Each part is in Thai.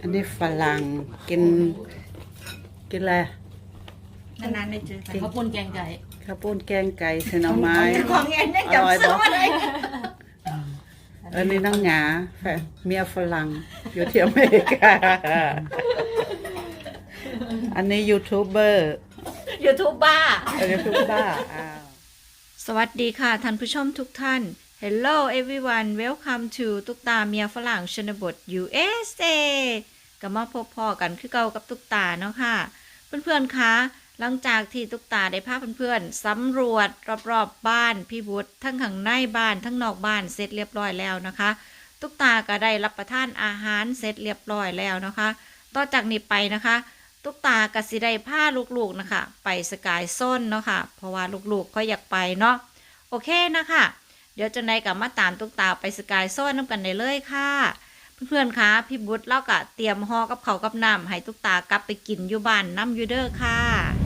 อันนี้ฝรั่งกิน กินอะไรนานๆได้เจอกันข้าวปุ้นแกงไก่ข้าวปุ้นแกงไก่ใส่หน่อไม้ของเงินเนี่ยจับซื้อมาเลยอันนี้น้องหงาแฟนเมียฝรั่งอยู่ที่อเมริกา อันนี้ยูทูบเบอร์ยูทูบบ้ายูทูบบ้าอ้าวสวัสดีค่ะท่านผู้ชมทุกท่าน Hello everyone welcome to ตุกตาเมียฝรั่งชนบท USA ก็มาพบพ่อกันคือเก่ากับตุกตาเนาะค่ะ เพื่อนๆคะหลังจากที่ตุกตาได้พาเพื่อนๆสำรวจรอบๆบบ้านพี่บุตรทั้งข้างในบ้านทั้งนอกบ้านเสร็จเรียบร้อยแล้วนะคะ ตุกตาก็ได้รับประทานอาหารเสร็จเรียบร้อยแล้วนะคะ ต่อจากนี้ไปนะคะตุกตากสิได้พาลูกๆนะคะ ไปสกายส้นเนาะค่ะเพราะว่าลูกๆเขาอยากไปเนาะโอเคนะคะ เดี๋ยวจะใดกับมาตามตุ๊กตาไปสกายส้นน้ำกันได้เลยค่ะ เพื่อนๆคะพี่บุตรเล่ากะเตรียมห่อกับเขากับน้ำให้ตุ๊กตากลับไปกินอยู่บ้านน้ำยูเดอร์ค่ะ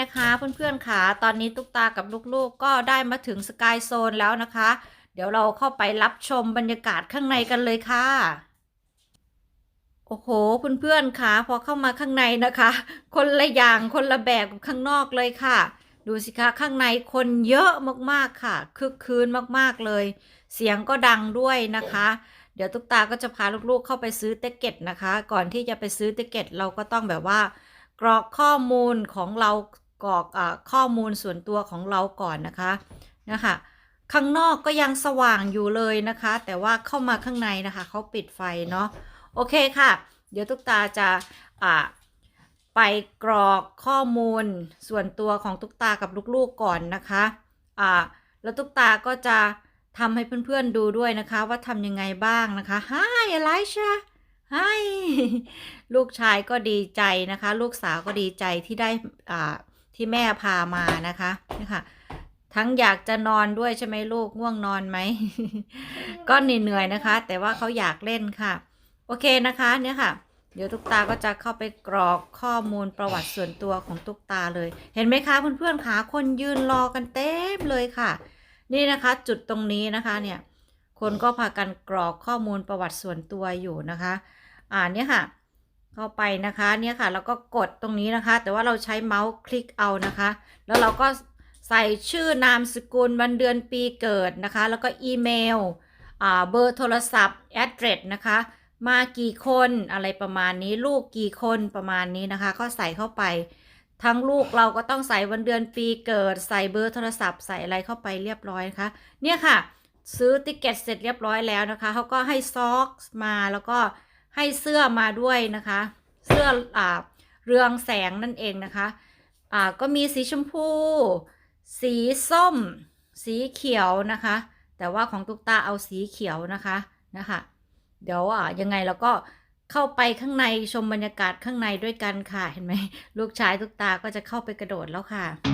นะคะเพื่อนๆค่ะตอนนี้ตุ๊กตากับลูกๆก็ได้มาถึงสกายโซนแล้วนะคะ เดี๋ยวเราเข้าไปรับชมบรรยากาศข้างในกันเลยค่ะโอ้โหเพื่อนๆค่ะพอเข้ามาข้างในนะคะ คนละอย่างคนละแบบกับข้างนอกเลยค่ะ ดูสิคะข้างในคนเยอะมากๆค่ะคึกคืนมากๆเลย เสียงก็ดังด้วยนะคะ เดี๋ยวตุ๊กตาก็จะพาลูกๆเข้าไปซื้อเต็กเก็ตนะคะ ก่อนที่จะไปซื้อเต็กเก็ตเราก็ต้องแบบว่า กรอกข้อมูลของเรากรอกอข้อมูลส่วนตัวของเราก่อนนะคะนะคะข้างนอกก็ยังสว่างอยู่เลยนะคะ แต่ว่าเข้ามาข้างในนะคะเขาปิดไฟเนาะโอเคค่ะ เดี๋ยวตุ๊กตาจะอ่าไปกรอกข้อมูลส่วนตัวของตุ๊กตากับลูกๆก่อนนะคะอ่าแล้วตุ๊กตาก็จะทำให้เพื่อนๆดูด้วยนะคะ ว่าทำยังไงบ้างนะคะ Hi Elisha Hi ลูกชายก็ดีใจนะคะ ลูกสาวก็ดีใจที่ได้อ่าที่แม่พามานะคะนะคะทั้งอยากจะนอนด้วยใช่ไหมลูกง่วงนอนไหม ก็เหนื่อยนะคะ แต่ว่าเขาอยากเล่นค่ะ โอเคนะคะเนี่ยค่ะ เดี๋ยวตุ๊กตาก็จะเข้าไปกรอกข้อมูลประวัติส่วนตัวของตุ๊กตาเลย เห็นไหมคะเพื่อนๆคะคนยืนรอกันเต็มเลยค่ะ นี่นะคะ จุดตรงนี้นะคะเนี่ย คนก็พากันกรอกข้อมูลประวัติส่วนตัวอยู่นะคะ อ่าเนี่ยค่ะ เข้าไปนะคะเนี่ยค่ะแล้วก็กดตรงนี้นะคะ แต่ว่าเราใช้เมาส์คลิกเอานะคะ แล้วเราก็ใส่ชื่อนามสกุลวันเดือนปีเกิดนะคะ แล้วก็อีเมลอ่าเบอร์โทรศัพท์แอดเดรสนะคะ มากี่คนอะไรประมาณนี้ลูกกี่คนประมาณนี้นะคะ ก็ใส่เข้าไป ทั้งลูกเราก็ต้องใส่วันเดือนปีเกิด ใส่เบอร์โทรศัพท์ ใส่อะไรเข้าไปเรียบร้อยนะคะ เนี่ยค่ะ ซื้อติ๊กเก็ตเสร็จเรียบร้อยแล้วนะคะเขาก็ให้ซอกมาแล้วก็ให้เสื้อมาด้วยนะคะ เสื้ออ่าเรืองแสงนั่นเองนะคะอ่าก็มีสีชมพู สีส้ม สีเขียวนะคะ แต่ว่าของตุ๊กตาเอาสีเขียวนะคะนะคะเดี๋ยวอะยังไงเราก็เข้าไปข้างในชมบรรยากาศข้างในด้วยกันค่ะเห็นไหมลูกชายตุ๊กตาก็จะเข้าไปกระโดดแล้วค่ะ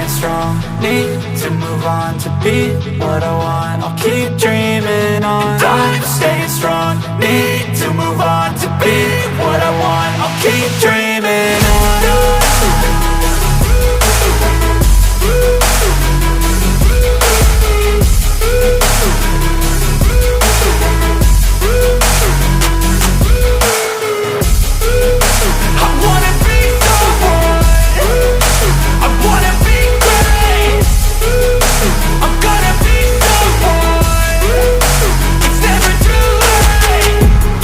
strong. Need to move on to be what I want. I'll keep dreaming on. I'm staying strong. Need to move on to be what I want. I'll keep dreaming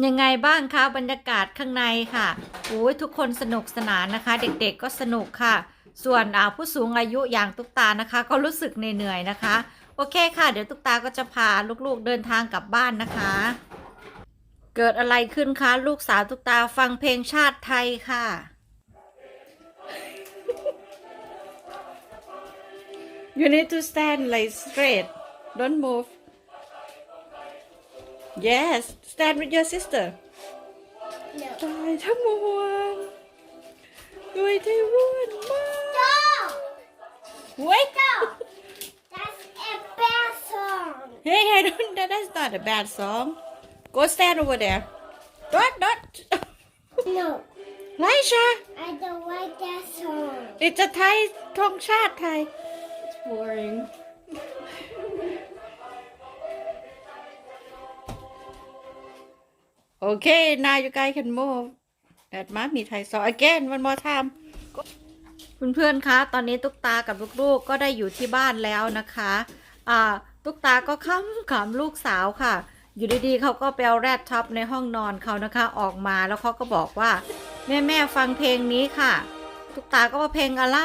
เป็นยังไงบ้างคะบรรยากาศข้างในค่ะโอ้ยทุกคนสนุกสนานนะคะ เด็กๆก็สนุกค่ะ ส่วนผู้สูงอายุอย่างตุ๊กตานะคะ ก็รู้สึกเหนื่อยๆนะคะ โอเคค่ะ เดี๋ยวตุ๊กตาก็จะพาลูกๆเดินทางกลับบ้านนะคะ เกิดอะไรขึ้นคะลูกสาวตุ๊กตาฟังเพลงชาติไทยค่ะ You need to stand like straight don't move Yes stand with your sister ตายทั้งมวลด้วยที่วุ่นมาก Wait That's a bad song. Hey I don't that, that's not a bad song Go stand over there Dot dot No, Laisha I don't like that song. It's a Thai ธงชาติไทย It's boring Okay now you guys can move That mommy Thai song again one more time เพื่อนๆคะ ตอนนี้ตุ๊กตากับลูกๆ ก็ได้อยู่ที่บ้านแล้วนะคะ อ่า ตุ๊กตาก็ค้ำขำลูกสาวค่ะ อยู่ดีๆเขาก็ไปเอาแรดท็อปในห้องนอนเขานะคะ ออกมาแล้วเขาก็บอกว่า แม่แม่ๆฟังเพลงนี้ค่ะ ตุ๊กตาก็ว่าเพลงอะไร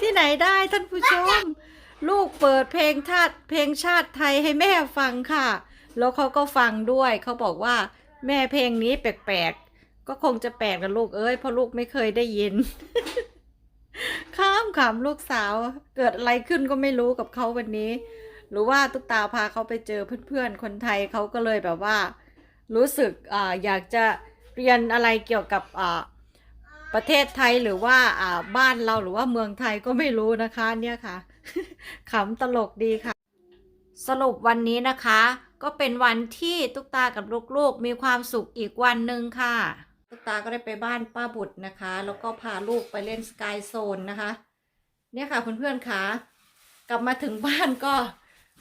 ที่ไหนได้ท่านผู้ชม ลูกเปิดเพลงชาติเพลงชาติไทยให้แม่ฟังค่ะ แล้วเขาก็ฟังด้วยเขาบอกว่า แม่เพลงนี้แปลกๆก็คงจะแปลกกับลูกเอ้ยเพราะลูกไม่เคยได้ยิน ข้ามขำลูกสาว เกิดอะไรขึ้นก็ไม่รู้กับเขาวันนี้ หรือว่าตุ๊กตาพาเขาไปเจอเพื่อนๆคนไทยเขาก็เลยแบบว่า รู้สึกออยากจะเรียนอะไรเกี่ยวกับประเทศไทยหรือว่าอ่าบ้านเราหรือว่าเมืองไทยก็ไม่รู้นะคะ เนี่ยค่ะขำตลกดีค่ะ สรุปวันนี้นะคะ ก็เป็นวันที่ตุ๊กตากับลูกๆ มีความสุขอีกวันหนึ่งค่ะ ตุ๊กตาก็ได้ไปบ้านป้าบุตรนะคะ แล้วก็พาลูกไปเล่นสกายโซนนะคะ เนี่ยค่ะเพื่อนๆค่ะกลับมาถึงบ้านก็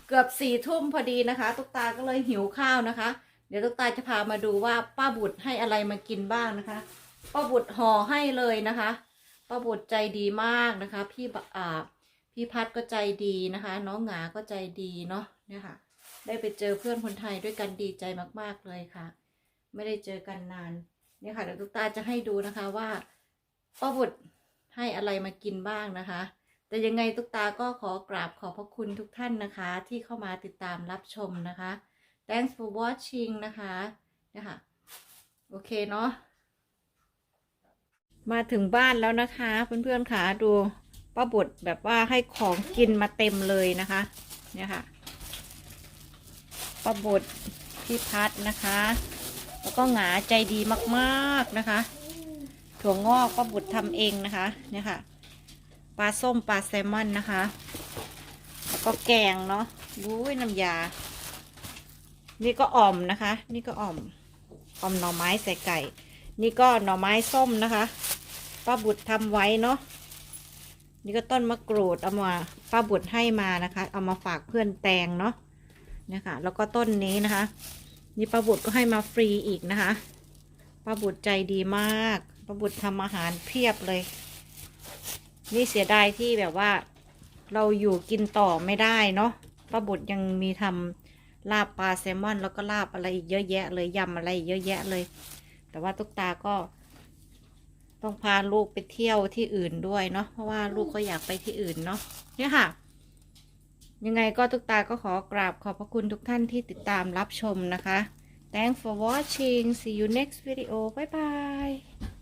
เกือบสี่ทุ่มพอดีนะคะ ตุ๊กตาก็เลยหิวข้าวนะคะ เดี๋ยวตุ๊กตาจะพามาดูว่าป้าบุตรให้อะไรมากินบ้างนะคะ ป้าบุตรห่อให้เลยนะคะ ป้าบุตรใจดีมากนะคะ พี่อ่า พี่พัดก็ใจดีนะคะ น้องหงาก็ใจดีเนาะเนี่ยค่ะ ได้ไปเจอเพื่อนคนไทยด้วยกันดีใจมาก ๆเลยค่ะ ไม่ได้เจอกันนานเนี่ยค่ะเดี๋ยวตุ๊กตาจะให้ดูนะคะว่าป้าบุตรให้อะไรมากินบ้างนะคะ แต่ยังไงตุ๊กตาก็ขอกราบขอบพระคุณทุกท่านนะคะ ที่เข้ามาติดตามรับชมนะคะ thanks for watching นะคะเนี่ยค่ะโอเคเนาะมาถึงบ้านแล้วนะคะ เพื่อนๆค่ะดู ป้าบุตรแบบว่าให้ของกินมาเต็มเลยนะคะ เนี่ยค่ะป้าบุตรพี่พัดนะคะ แล้วก็หงาใจดีมากๆนะคะ ถั่วงอกป้าบุตรทำเองนะคะ เนี่ยค่ะ ปลาส้มปลาแซลมอนนะคะ แล้วก็แกงเนาะดูน้ำยา นี่ก็อ่อมนะคะ นี่ก็อ่อมอ่อมหน่อไม้ใส่ไก่ นี่ก็หน่อไม้ส้มนะคะป้าบุตรทำไว้เนาะ นี่ก็ต้นมะกรูดเอามาป้าบุตรให้มานะคะ เอามาฝากเพื่อนแตงเนาะเนี่ยค่ะ แล้วก็ต้นนี้นะคะ นี่ป้าบุตรก็ให้มาฟรีอีกนะคะป้าบุตรใจดีมากป้าบุตรทำอาหารเพียบเลย นี่เสียดายที่แบบว่า เราอยู่กินต่อไม่ได้เนาะป้าบุตรยังมีทำลาบปลาแซลมอน แล้วก็ลาบอะไรอีกเยอะแยะเลยยำอะไรอีกเยอะแยะเลย แต่ว่าตุ๊กตาก็ ต้องพาลูกไปเที่ยวที่อื่นด้วยเนาะเพราะว่าลูกก็อยากไปที่อื่นเนาะเนี่ยค่ะ ยังไงก็ทุกตาก็ขอกราบขอบพระคุณทุกท่านที่ติดตามรับชมนะคะ Thanks for watching see you next video bye bye